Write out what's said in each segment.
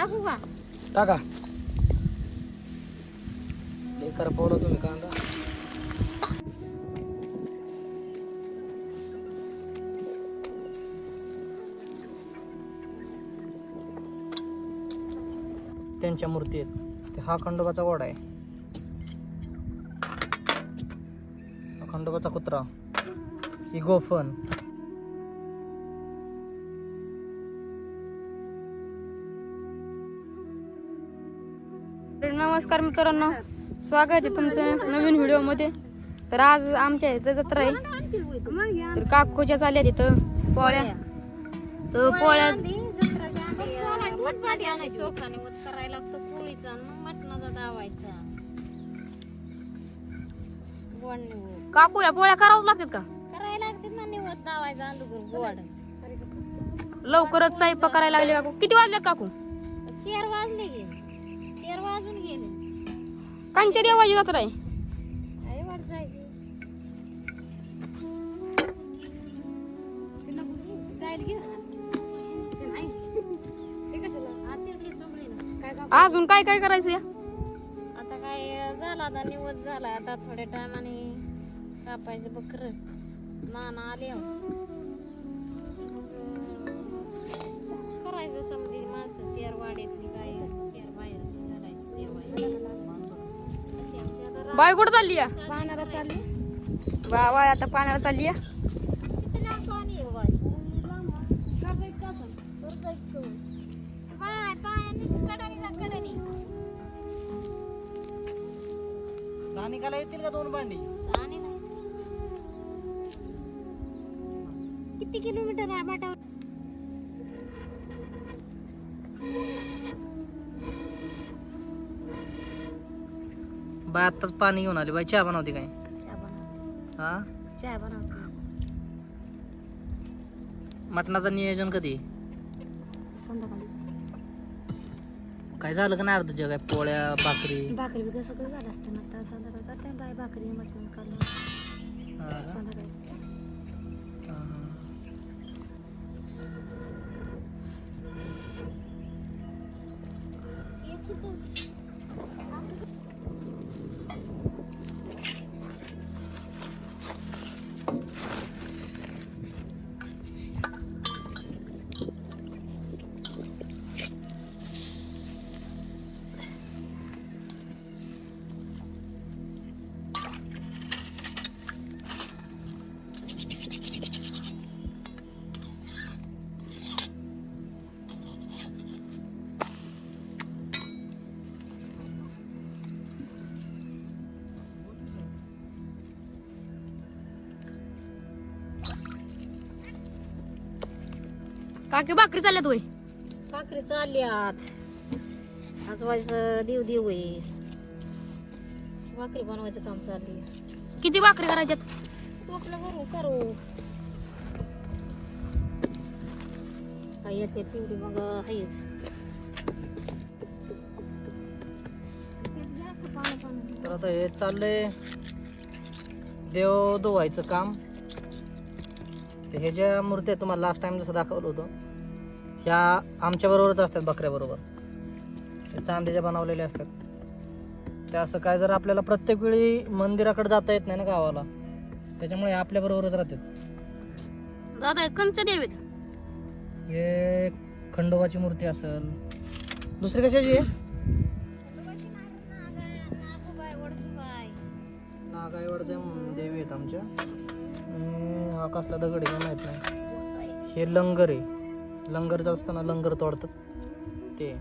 टाकू का? टाका. लेकर पावला तुम्ही कांदा. त्यांच्या मूर्ती आहेत. ते हा खंडोबाचा गोडा आहे. खंडोबाचा कुत्रा. ही गोफन नमस्कार मित्रांनो. स्वागत आहे तुमचं नवीन व्हिडिओमध्ये तर आज आमच्या इथं जत्रा आहे. तर काकूच्या चालल्या तिथं पोळ्या. तर पोळ्या करायला काकू या पोळ्या करावं लागतात का? करायला लवकरच स्वयंपाक करायला लागले काकू. किती वाजले काकू? चार वाजले वाजून गेले. कांच्या देवाची जत्रा आहे? हा, अजून काय काय करायचं आता काय झाला आता निवत झाला. आता थोड्या टायमाने कापायचं बकर. नाना आले हो. करायचं समजी माणसं चेअर वाड्यातली बाय कुठं चालली या पाण्याला चालली वा वा आता पाण्याला चालली या किती लांब पाणी आहे बाई का बाई कसं? वर जायचं. बाय, पायाने कडानी जा, कडानी. सानिकाला येतील का दोन भांडी आणि नाही. किती किलोमीटर आहे बाटावर बाय आत्ताच पाणी घेऊन आले बाई चहा बनवते काय? चहा बनव. हा? चहा मटणाचं नियोजन कधी? संध्याकाळी. काय झालं का नाही अर्ध जग आहे पोळ्या भाकरी? भाकरी कसं झालं असतं ना? आता संध्याकाळचा टाइम बाय भाकरी मटण हा? संध्याकाळी. काकी भाकरी चालल्यात होय? भाकरी चालल्यात. आज व्हायचं देव देव आहे. भाकरी बनवायचं काम चालली किती भाकरी करायच्यात? टोपलं करू करू. काय येते तेवढी मग आहेच तर आता हे चाललंय. देव धुवायचं काम. ते हे ज्या मूर्ती आहेत तुम्हाला लास्ट टाइम जसं दाखवलं होतं ह्या आमच्या बरोबरच असतात बकऱ्या बरोबर त्या चांदीच्या बनवलेल्या असतात. त्या असं काय जर आपल्याला प्रत्येक वेळी मंदिराकडे जाता येत नाही ना गावाला त्याच्यामुळे आपल्या बरोबरच राहतात. दादा कंच देवीत हे खंडोबाची मूर्ती असेल. दुसरी कशाची आहे? नागाईवरचे देवी आहेत आमच्या. आणि हा कसला दगड आहे काय माहीत नाही. हे लंगर आहे. लंगरचं असताना लंगर तोडतात. ते.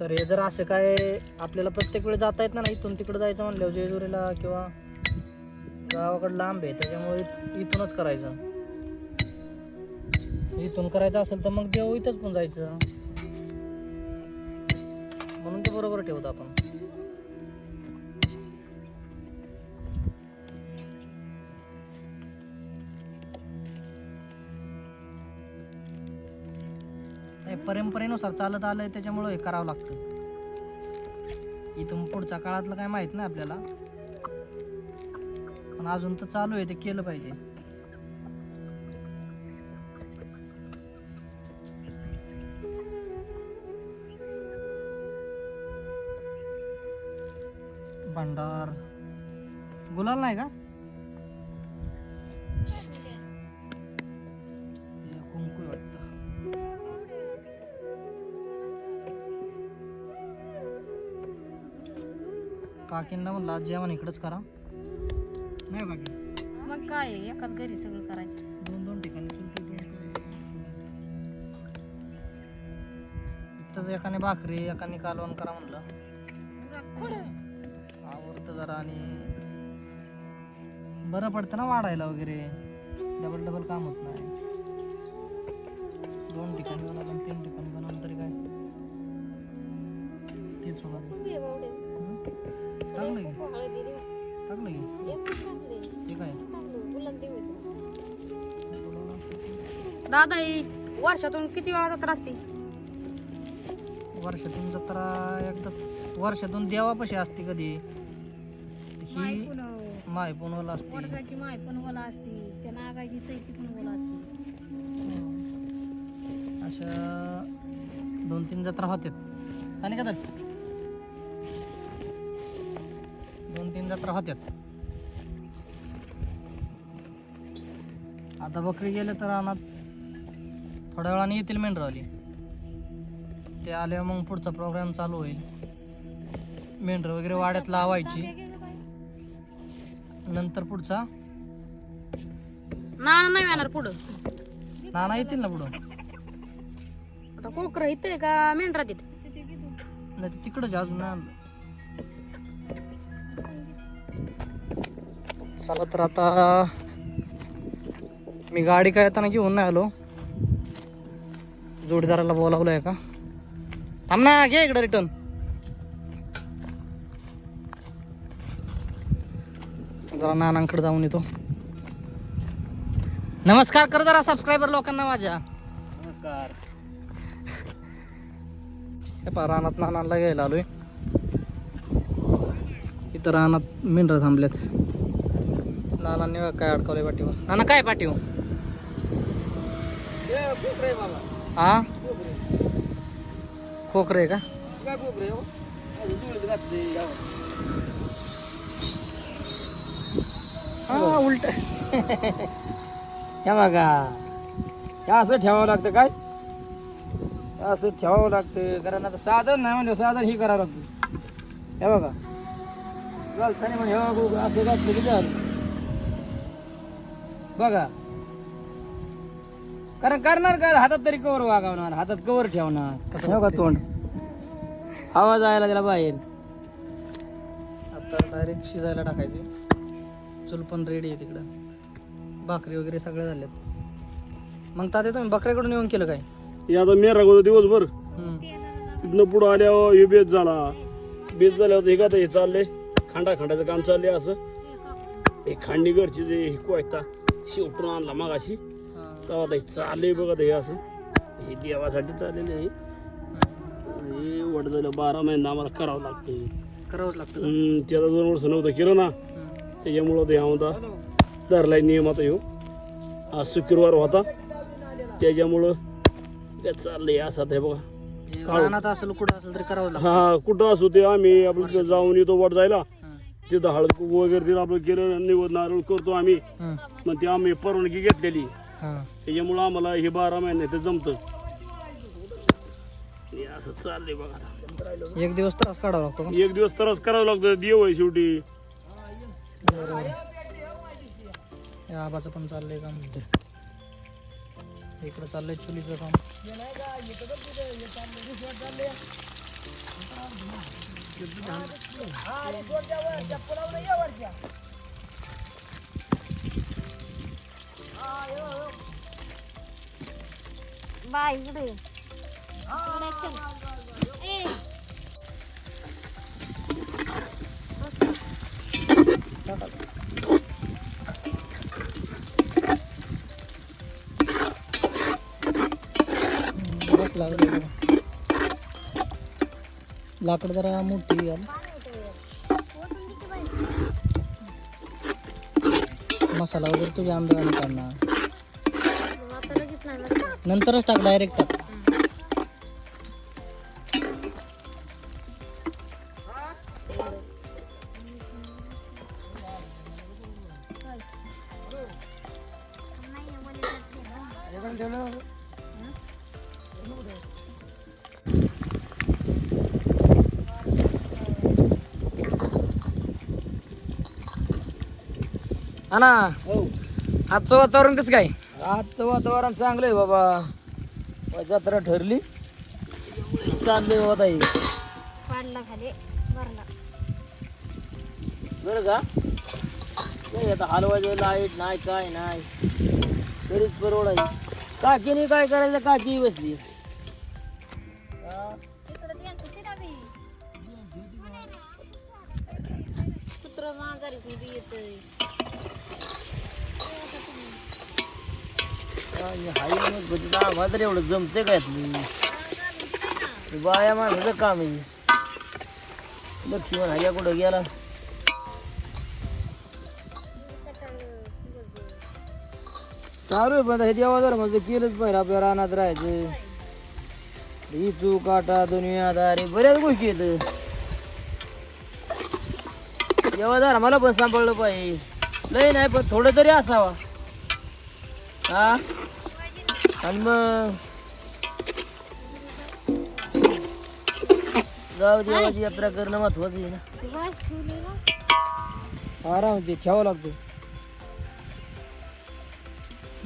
तर हे जर असं काय आपल्याला प्रत्येक वेळ जाता येत ना इथून तिकडे जायचं म्हणल्यावर जेजुरीला किंवा गावाकडे लांब आहे त्याच्यामुळे इथूनच करायचं. इथून करायचं असेल तर मग देव इथंच पण जायचं. म्हणून ते बरोबर ठेवतो आपण. परंपरेनुसार चालत आलं आहे त्याच्यामुळं हे करावं लागतं. इथून पुढच्या काळातलं काय माहीत नाही आपल्याला. पण अजून तर चालू आहे ते केलं पाहिजे. भंडार. गुलाल नाही का? काकींना म्हणलं आज जेवण इकडंच करा. नाही हो काकी. मग काय आहे, एकाच घरी सगळं करायचं. दोन दोन ठिकाणी. इथंच एकाने भाकरी एकाने कालवण करा म्हणलं. आवडतं जरा आणि बरं पडतं ना वाढायला वगैरे. डबल डबल काम होत नाही. दोन ठिकाणी बनवलं आणि तीन ठिकाणी. दादा ही वर्षातून किती वेळा जत्रा असते? वर्षातून जत्रा एकदाच वर्षातून देवापाशी असते कधी. ही माय पुनवला असते. वडगाची माय पण ओला असती त्या नागाची चैती पण ओला असते. अशा दोन तीन जत्रा होत्यात आणि का तर? दोन तीन जत्रा होत्यात आता बकरी गेले तर रानात थोड्या वेळाने येतील मेंढरावली. ते आले मग पुढचा प्रोग्राम चालू होईल. मेंढर वगैरे वाड्यात लावायची. नंतर पुढचा? ना नाही येणार पुढं. नाना येतील ना पुढं? आता कोकर इथे का? मेंढरात येत नाही तिकडंच आहे अजून आणलं. चला तर आता मी गाडी काय येताना घेऊन नाही आलो. जोडीदाराला बोलावलंय का? थांब ना घे इकडं रिटर्न जरा नानांकडे जाऊन येतो. नमस्कार कर जरा सबस्क्रायबर लोकांना माझ्या. नमस्कार. हे पहा रानात नानांना घ्यायला आलोय. इथं रानात मेंढर थांबलेत नानांनी काय अडकवलंय पाठीवर. नाना काय पाठीवर? हा? खोकरे का? हा? उलट. हे बघा. हे असं ठेवावं लागतं काय? असं ठेवावं लागतं. कारण आता साधन नाही म्हणजे साधन ही करावं लागतं. हे बघा. घालताना म्हणजे हे बघा असं घातलं की झालं. बघा. कारण करणार काय? हातात तरी कवर वागवणार हातात कवर ठेवणार. कसं हे बघा तोंड? हवा जायला त्याला बाहेर. आता डायरेक्ट शिजायला टाकायचे. चूल पण रेडी आहे तिकडं. भाकरी वगैरे सगळे झालेत. मग तात्या तुम्ही बकऱ्याकडून येऊन केलं काय? हे आता मी रागवतो दिवसभर. तिथनं पुढं आल्यावर हे बेत झाला. बेत झाल्यावर हे का हे चाललंय? खांडा खांडाचं काम चाललंय असं. हे खांडी घरची जे हे कोयता शेवटून आणला मागाशी. हा. तेव्हा आता हे चाललंय बघा हे असं. हे देवासाठी चाललेलं आहे. हे वड झालं बारा महिना आम्हाला करावं लागते करावंच लागतं? ते आता दोन वर्ष नव्हतं केलं ना. त्याच्यामुळं ते आमचा धरलाय नियम आता ह्यो आज शुक्रवार होता. त्याच्यामुळं काय चाललंय असं आता हे बघा. हे रानात असेल कुठं असेल तरी करावं लागतं. हा कुठं असू ते आम्ही आपलं तिथं जाऊन येतो वर जायला. तिथं हळद कुंकू वगैरे तिथं आपलं केलं निवड नारळ करतो आम्ही. मग ती आम्ही परवानगी घेतलेली. त्याच्यामुळं आम्हाला हे बारा महिने ते जमतं. हे असं चाललंय बघा. एक दिवस त्रास काढावा लागतो का? एक दिवस तरच करावं लागतं देव आहे शेवटी. बरोबर. या आबाचं पण चाललंय काम इकडं चाललंय चुलीचं काम. बाय इकडे ये. इकडे चल. ए, बस लागलं जरा. लाकड जरा मोठी याल मसाला वगैरे तुझ्या अंदाजाने काढणार नंतरच टाक डायरेक्ट टाक. ठेवलं हा ना? हो. आजचं वातावरण कसं काय? आजचं वातावरण चांगलं आहे बाबा जत्रा ठरली. चाललंय बाबा ताई. पाडला खाली भरला. बरं का? नाही आता हलवायचं लाइट नाही काय नाही. तरीच परवडायची काकीने काय करायचं? काकी बसली. होती कुत्र येतंय. आम्हाला तर एवढं जमते काय बाया माणसाचं काम आहे. लक्ष्मण हाय कुठं गेला? चालू आहे पण हे देवादार म्हणजे केलंच पाहिजे आपल्या रानात राहायचं. इचू काटा दुनियादारी बऱ्याच गोष्टी आहेत. देवादार मला पण सांभाळलं पाहिजे. लय नाही पण थोडं तरी असावा. हा? आणि मग? गाव देवाची यात्रा करणं महत्वाचं आहे ना. आराम ते ठेवावं लागतो.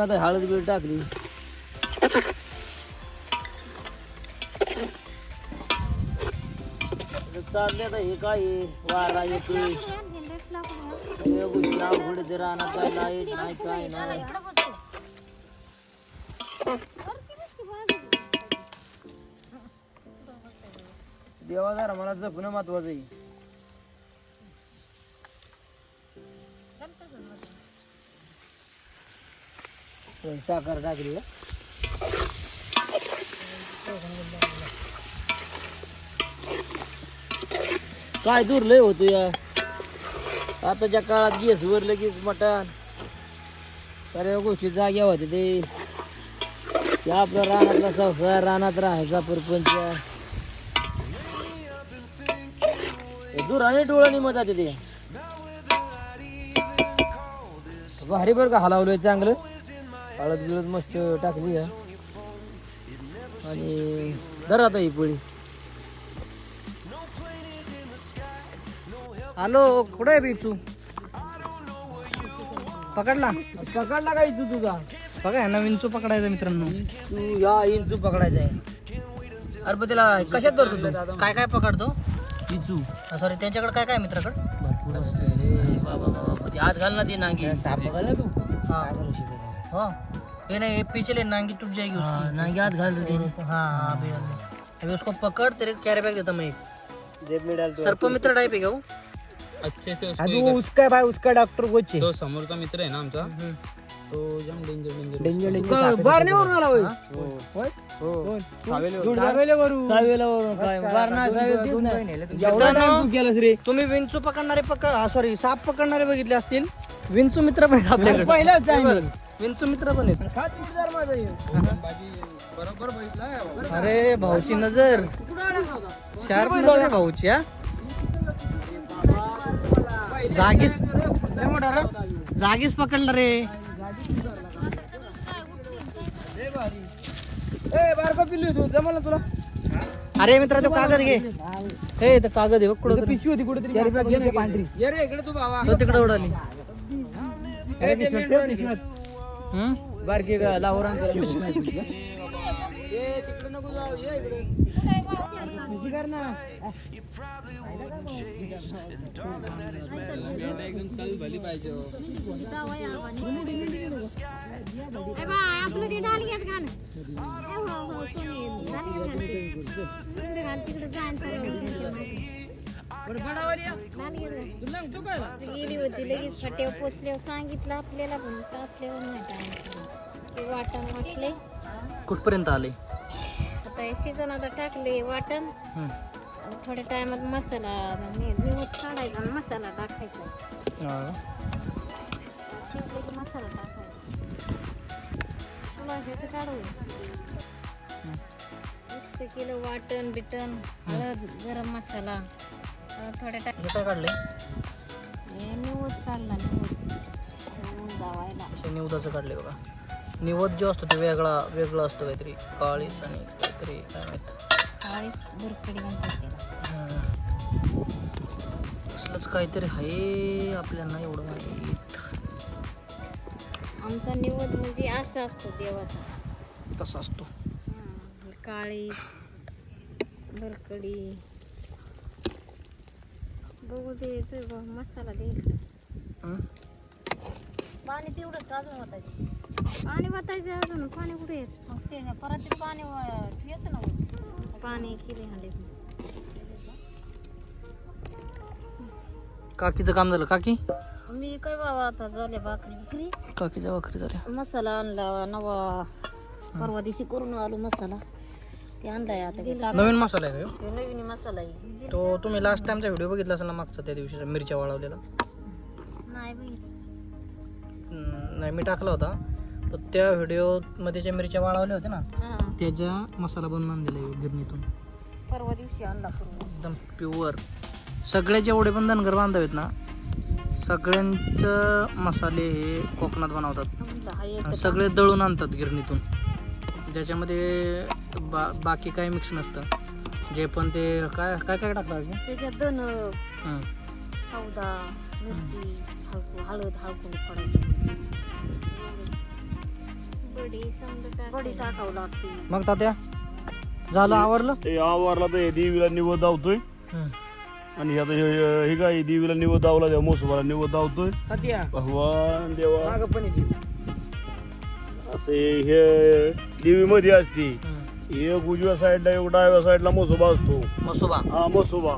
आता हळद बीळ टाकली. चालले आता हे काय? वारा येते गोष्टी ते रानात काय लाइट नाही काय नाही. देवादार मला जपणं महत्वाचं आहे. साखर टाकली काय दूर लय होतो या. आताच्या काळात गॅस वर लगेच मटण. सर्व गोष्टी जाग्या होत्या ते. आपलं रानातला संसार रानात राहायचा परपंच. दुराने डोळ्याने जाते ते भारी बरं का हलावलंय चांगलं. हळद बिळद मस्त टाकली आणि धरा आता ही पोळी. हॅलो कुठे आहे बिचू पकडला? पकडला काय तू तुझा? बघा ह्यांना विंचू पकडायचा मित्रांनो. तू या इंचू पकडायचा आहे. अरे पण त्याला कशात धरतो तू? काय काय पकडतो? इंचू सॉरी त्यांच्याकडे काय काय मित्राकडे? भरपूर असते रे बाबा बाबा ते हात घाल ना ते नांगी. साप बघायला तू? हो. ये नहीं ये पीछे ले नांगी टूट जाएगी हाँ, उसकी नांगी हाथ घाल रही हाँ हाँ अभी अभी उसको पकड़ तेरे कैरी बैग देता मैं एक. जेब में डाल सर्प मित्र टाइप है? क्या वो अच्छे से उसको उसका भाई उसका डॉक्टर कोच कर- तो समोरचा मित्र आहे ना आमचा तो जम डेंजर डेंजर डेंजर डेंजर बार नाही काय? सावेला केलंस रे. तुम्ही विंचू पकडणारे पकड सॉरी साप पकडणारे बघितले असतील. विंचू मित्र पण आपल्याकडे. पहिलाच हे विंचू मित्र पण आहेत. खात उठदार माझा हे. बरोबर बघितला अरे भाऊची नजर. शार्प नजर आहे भाऊची हा. जागीच. जागीच पकडला रे. बारका पिल्लू आहे तू जमलं ना तुला? अरे मित्रा तो कागद घे. हे तर कागद आहे बघ कुठं तरी. पिशवी होती कुठेतरी. पांढरी ये रे इकडे तू बाबा. तो तिकडे उडाली? बारकी तिकडे नको जाऊ. ये इकडे. भली पाहिजे आपलं ते घाल तिकडे घाल, तिकडे गेली होती लगेच फाट्यावर पोचल्यावर सांगितलं आपल्याला पण पोचल्यावर नाही ते वाटण वाटले कुठपर्यंत आले? आता हे सीझन आता टाकले वाटण. आणि थोड्या टायमात मसाला नि- निवड काढायचा आणि मसाला टाकायचा. शिजले की मसाला टाकायचा. तुला ह्याचं काढू मिक्स केलं वाटण बिटन हळद गरम मसाला. थोड्या टाक काढले निवड काढला निवड जावायला. निवदाचं काढले बघा. निवद जो असतो ते वेगळा वेगळं असतं काहीतरी. काळीच आणि हम्म. असलंच काहीतरी आहे आपल्याला एवढं माहीत. आमचा निवद म्हणजे असा असतो देवाचा. तसा असतो. काळी बरकडी बघू दे ते बघ, मसाला दे? पाणी तेवढंच अजून वाटायचं पाणी वाटायचं अजून पाणी कुठे येत? मग ते परत ते पाणी येतं ना पाणी किती हांडे काकीचं काम झालं. काकी? मी काय बाबा आता झाले भाकरी बिकरी. काकीच्या भाकरी झाल्या. मसाला आणला नवा परवा दिवशी करून आलो मसाला. ते आणलाय आता ते टाक- नवीन मसाला आहे का ह्यो? ते नवीन मसाला आहे. तो तुम्ही लास्ट टाइमचा व्हिडिओ बघितला असेल ना मागचा त्या दिवशीचा मिरच्या वाळवलेला? नाही बाई. हम्म, नाही मी टाकला होता. त्या व्हिडिओमध्ये ज्या मिरच्या वाळवल्या होत्या ना त्याच्या मसाला बनवून आणलेला आहे गिरणीतून. परवा दिवशी आणला एकदम प्युअर सगळे जेवढे पण धनगर बांधव आहेत ना सगळ्यांचं मसाले हे कोकणात बनवतात. सगळे दळून आणतात गिरणीतून. ज्याच्यामध्ये बा बाकी काही मिक्स नसतं. जे पण ते काय काय काय टाकतात? त्याच्यात. सौदा मिरची हळद हळकुंड पडायची बडी टाकावं लागते मग तात्या झालं आवरलं? ते आवारला तर हे देवीला निवद दावतोय. हम्म. आणि आता हे हे काय देवीला निवद दावला त्या मोसोबाला निवद दावतोय. तात्या. भगवान देवा. माग पण येते असे हे देवीमध्ये असते. हम्म. एक उजव्या साईडला एक डाव्या साईडला मोसोबा असतो. मसोबा. हा मसोबा.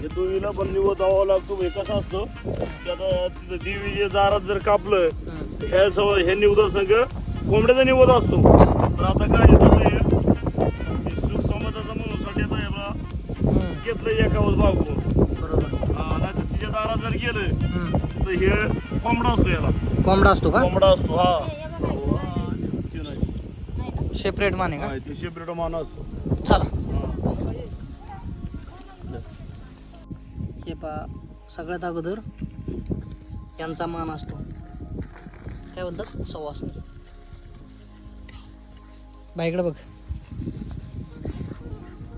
हे देवीला पण निवद दावा लागतो. हे कसं असतं? आता तिथं देवीच्या दारात जर कापलं ह्या सव ह्या निवदा संघ कोंबड्याचा निवद असतो. तर आता काय येतं सुख समाजाचा म्हणून साठी आता हे बा. हम्म. घेतलं एकावच भागून बरोबर. हा नाही तर तिच्या दारात जर गेलं. तर हे कोंबडा असतो याला. कोंबडा असतो का? कोंबडा असतो हा. ते नाही. सेपरेट माने का? हा, ते सेपरेट मान असतो. चला. हा. पा सगळ्यात अगोदर यांचा मान असतो. काय बोलतात? सवासनी बाईकडे बघ.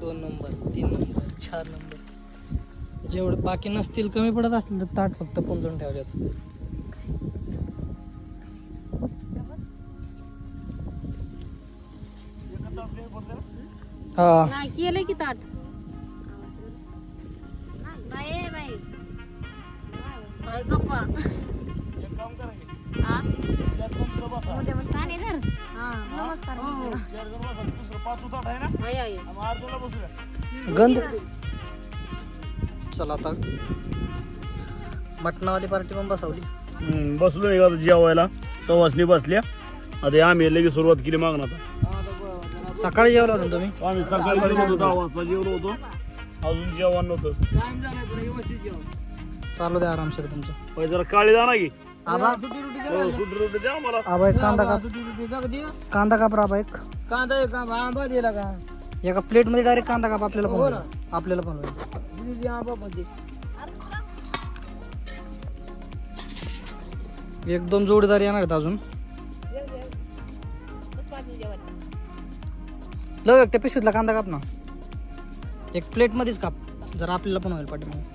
दोन नंबर तीन नंबर चार नंबर. जेवढे बाकी नसतील कमी पडत असतील तर ताट फक्त पुंजून ठेवल्यात हा. नाही केलंय की ताट? बसूया गंध चला आता मटणावाली पार्टी पण बसवली. बसलो नाही का आता जेवायला. सवासनी बसल्या. आता आम्ही लगेच सुरुवात केली मागणं आता. सकाळी जेवला होता ना तुम्ही? आम्ही सकाळी दहा वाजता जेवलो होतो. अजून जेवण नव्हतं. चालू द्या आरामशीर तुमचं. जरा काळी जा ना की. आबा? सुट्टी रुटी हो, सुट्टी रोटी द्या मला. आबा एक कांदा काप. कांदा काप एक. कांदा एक कांदा आंबा दिला का? एका प्लेटमध्ये डायरेक्ट कांदा काप आपल्याला पण हो ना. आपल्याला पण. दिली आंबा एक दोन जोडीदार येणार आहेत अजून. लव एक त्या पिशवीतला कांदा काप ना. एक प्लेट मध्येच काप. जर आपल्याला पण होईल पाठीमागे.